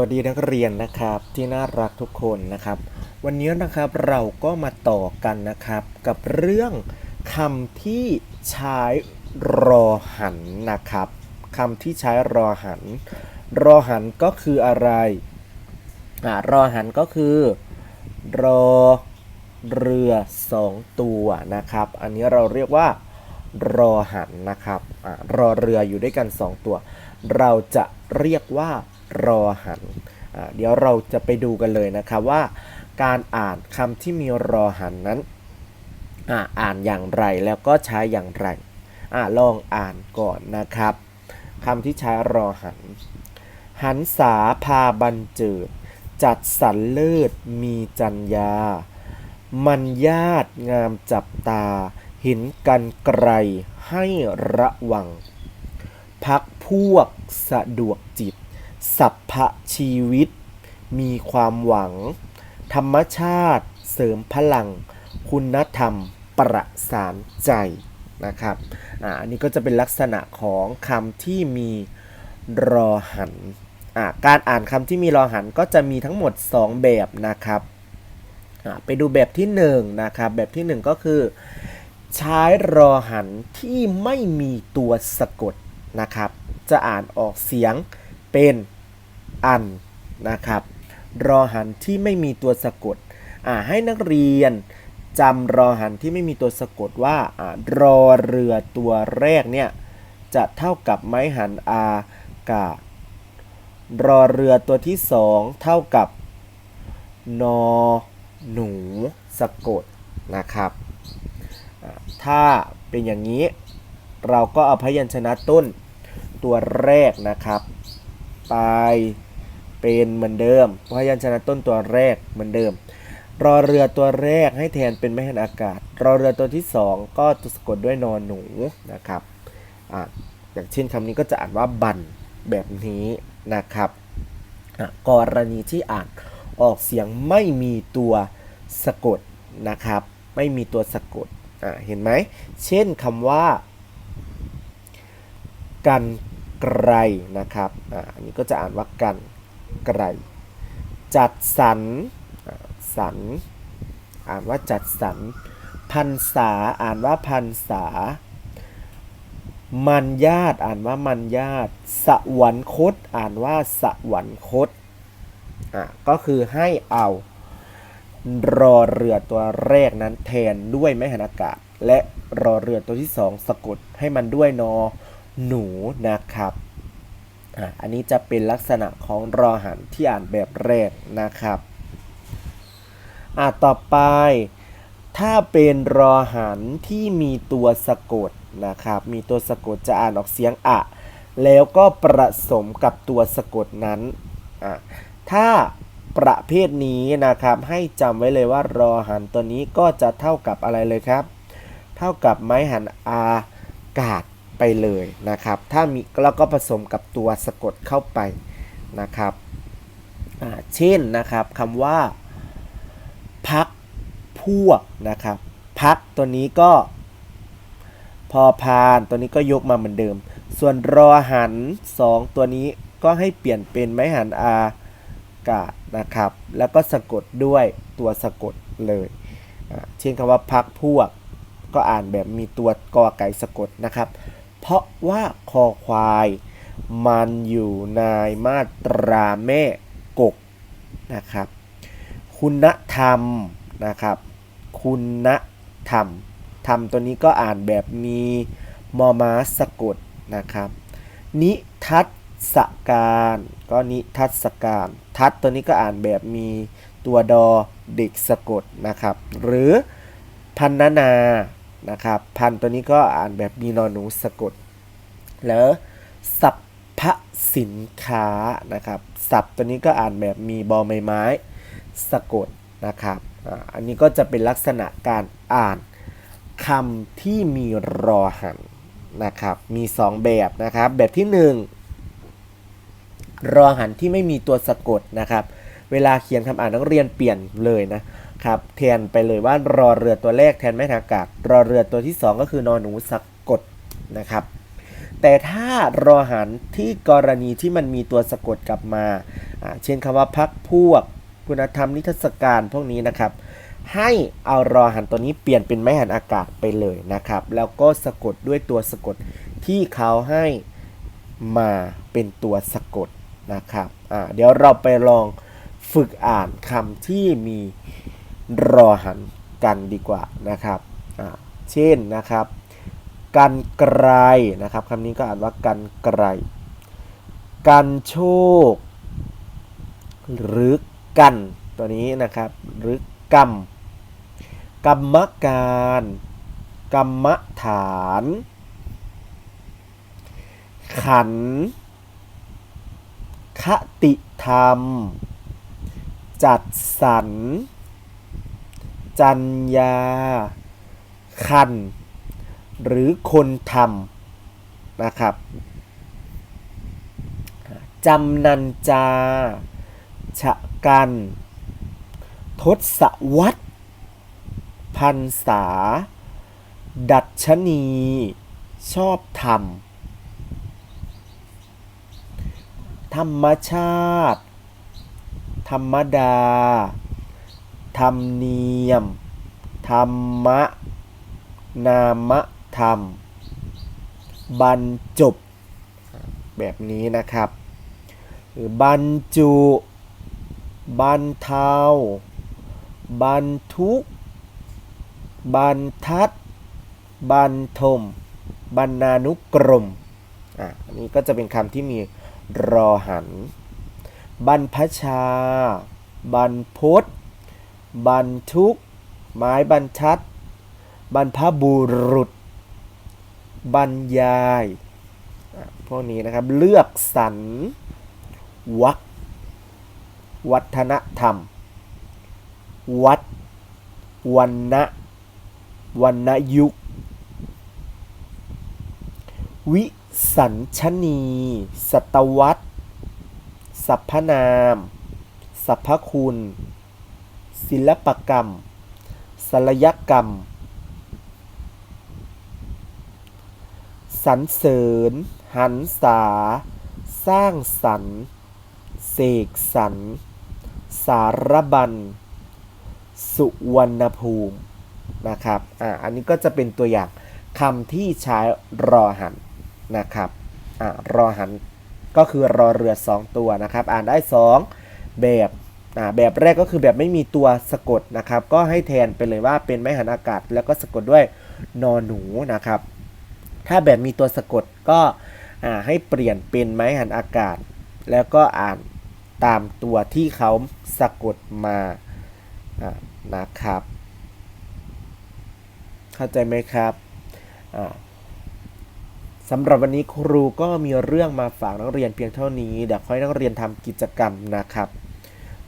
วัสดีนักเรียนนะครับที่น่ารักทุกคนนะครับ วันนี้นะครับเราก็มาต่อกันนะครับ กับเรื่องคำที่ใช้รอหันนะครับคำที่ใช้รอหัน รอหันก็คืออะไรอ่ารอหันก็คือ รอเรือสองตัวนะครับ อันนี้เราเรียกว่า รอหันนะครับอ่ารอเรืออยู่ด้วยกัน2ตัว เราจะเรียกว่า รอหัน เดี๋ยวเราจะไปดูกันเลยนะครับว่า การอ่านคำที่มีรอหันนั้นอ่าอ่านอย่างไรแล้วก็ใช้อย่างไรอ่าลองอ่านก่อนนะครับคำที่ใช้รอหัน หันษาพาบันเจิด จัดสรรเลิศมีจัญญา มันญาติงามจับตาห็นกันไกลให้ระวัง พักพวกสะดวกจิต สัพพชีวิต มีความหวัง ธรรมชาติ เสริมพลัง คุณธรรม ประสานใจนะครับอ่าอันนี้ก็จะเป็นลักษณะของคำที่มีรอหันอ่าการอ่านคำที่มีรอหันก็จะมีทั้งหมด 2 แบบนะครับอ่าไปดูแบบที่1นะครับแบบที่ 1 ก็คือ ใช้รอหันที่ไม่มีตัวสะกดนะครับ จะอ่านออกเสียงเป็น อันนะครับ รอหันที่ไม่มีตัวสะกดอ่าให้นักเรียนจำรอหันที่ไม่มีตัวสะกดว่าอารอเรือตัวแรกเนี่ยจะเท่ากับไม้หันอากาศ รอเรือตัวที่สองเท่ากับนอหนูสะกดนะครับ ถ้าเป็นอย่างนี้เราก็เอาพยัญชนะต้นตัวแรกนะครับ ไป เป็นเหมือนเดิม พยัญชนะต้นตัวแรกเหมือนเดิม รอเรือตัวแรกให้แทนเป็นไม่หันอากาศ รอเรือตัวที่สองก็ตัวสะกดด้วยนอนหนูนะครับอ่าอย่างเช่นคำนี้ก็จะอ่านว่าบันแบบนี้นะครับอะกรณีที่อ่านออกเสียงไม่มีตัวสะกดนะครับ ไม่มีตัวสะกดะเห็นไหม เช่นคำว่า กันไกรนะครับอะอันนี้ก็จะอ่านว่ากัน ไกรจัดสรรสรรอ่านว่าจัดสรรพันษาอ่านว่าพันษา มันญาติอ่านว่ามันญาติ สวรรคตอ่านว่าสวรรคตอะก็คือให้เอารอเรือตัวแรกนั้นแทนด้วยไม้หันอากาศ และรอเรือตัวที่สองสะกดให้มันด้วยนอหนูนะครับ อะอันนี้จะเป็นลักษณะของรอหันที่อ่านแบบแรกนะครับอะต่อไป ถ้าเป็นรอหันที่มีตัวสะกดนะครับ มีตัวสะกดจะอ่านออกเสียงอะ แล้วก็ประสมกับตัวสะกดนั้นอะถ้าประเภทนี้นะครับให้จำไว้เลยว่ารอหันตัวนี้ก็จะเท่ากับอะไรเลยครับ เท่ากับไม้หันอากาศ ไปเลยนะครับ ถ้ามีแล้วก็ผสมกับตัวสะกดเข้าไปนะครับเช่นนะครับคำว่า พักพวกนะครับ พักตัวนี้ก็ พอพานตัวนี้ก็ยกมาเหมือนเดิม ส่วนรอหัน 2 ตัวนี้ก็ให้เปลี่ยนเป็นไม้หันอากาศนะครับ แล้วก็สะกดด้วยตัวสะกดเลยเช่นคำว่าพักพวก ก็อ่านแบบมีตัวกอไก่สะกดนะครับ เพราะว่าคอควาย มันอยู่ในมาตราแม่กกนะครับ คุณธรรมนะครับคุณธรรมธรรมตัวนี้ก็อ่านแบบมีมอมาสะกดนะครับ นิทัศการก็นิทัศการ ทัศตัวนี้ก็อ่านแบบมีตัวดอเด็กสะกดนะครับ หรือพันนา นะครับ พันตัวนี้ก็อ่านแบบมีนอนหนูสะกด แล้วสัพพสินค้านะครับสัพตัวนี้ก็อ่านแบบมีบอใบไม้ สะกดนะครับอันนี้ก็จะเป็นลักษณะการอ่านคำที่มีรอหันนะครับมี 2 แบบนะครับแบบที่ 1 รอหันที่ไม่มีตัวสะกดนะครับ เวลาเขียนคำอ่านนักเรียนเปลี่ยนเลยนะ ครับแทนไปเลยว่ารอเรือตัวแรกแทนไม่ทางอากาศรอเรือตัวที่ 2 ก็คือนอนหนูสะกดนะครับ แต่ถ้ารอหันที่กรณีที่มันมีตัวสะกดกลับมา เช่นคำว่าพักพวก คุณธรรมนิทรรศการพวกนี้นะครับ ให้เอารอหันตัวนี้เปลี่ยนเป็นไม้หันอากาศไปเลยนะครับ แล้วก็สะกดด้วยตัวสะกดที่เขาให้มาเป็นตัวสะกดนะครับเดี๋ยวเราไปลองฝึกอ่านคำที่มี รอหันกันดีกว่านะครับ เช่นนะครับกันไกรนะครับคำนี้ก็อ่านว่ากันไกรกันโชค หรือกันตัวนี้นะครับ หรือกรรมกรรมการ กรรมฐาน ขัน คติธรรม จัดสรร จัญญา คัน หรือคนทำนะครับจำนันจา ชะกัน ทศวรรพันษา ดัชนี ชอบธรรม ธรรมชาติ ธรรมดา ธรรมเนียม ธรรมะ นามธรรม บรรจบ แบบนี้นะครับหรือบรรจุ บรรเทา บรรทุก บรรทัด บรรทม บรรณานุกรม อะอันนี้ก็จะเป็นคำที่มีรอหัน บรรพชา บรรพต บรรทุก ไม้บรรทัด บรรพบุรุษ บรรยาย พวกนี้นะครับ เลือกสรรวักวัฒนธรรม วัดวันนะวันนยุค วิสัญชนีสตวรรษสรรพนามสรรพคุณ ศิลปกรรมศลยกรรม สรรเสริญ หันษา สร้างสรรค์เสกสรรสารบัญ สุวรรณภูมิ นะครับ อ่า อันนี้ก็จะเป็นตัวอย่างคำที่ใช้รอหันนะครับ อ่า รอหันก็คือรอเรือสองตัวนะครับ อ่านได้สองแบบ แบบแรกก็คือแบบไม่มีตัวสะกดนะครับ ก็ให้แทนไปเลยว่าเป็นไม้หันอากาศ แล้วก็สะกดด้วยนอหนูนะครับ ถ้าแบบมีตัวสะกดก็ให้เปลี่ยนเป็นไม้หันอากาศ แล้วก็อ่านตามตัวที่เขาสะกดมาอ่านะครับ เข้าใจไหมครับสำหรับวันนี้ครูก็มีเรื่องมาฝากนักเรียนเพียงเท่านี้ เดี๋ยวค่อยนักเรียนทำกิจกรรมนะครับ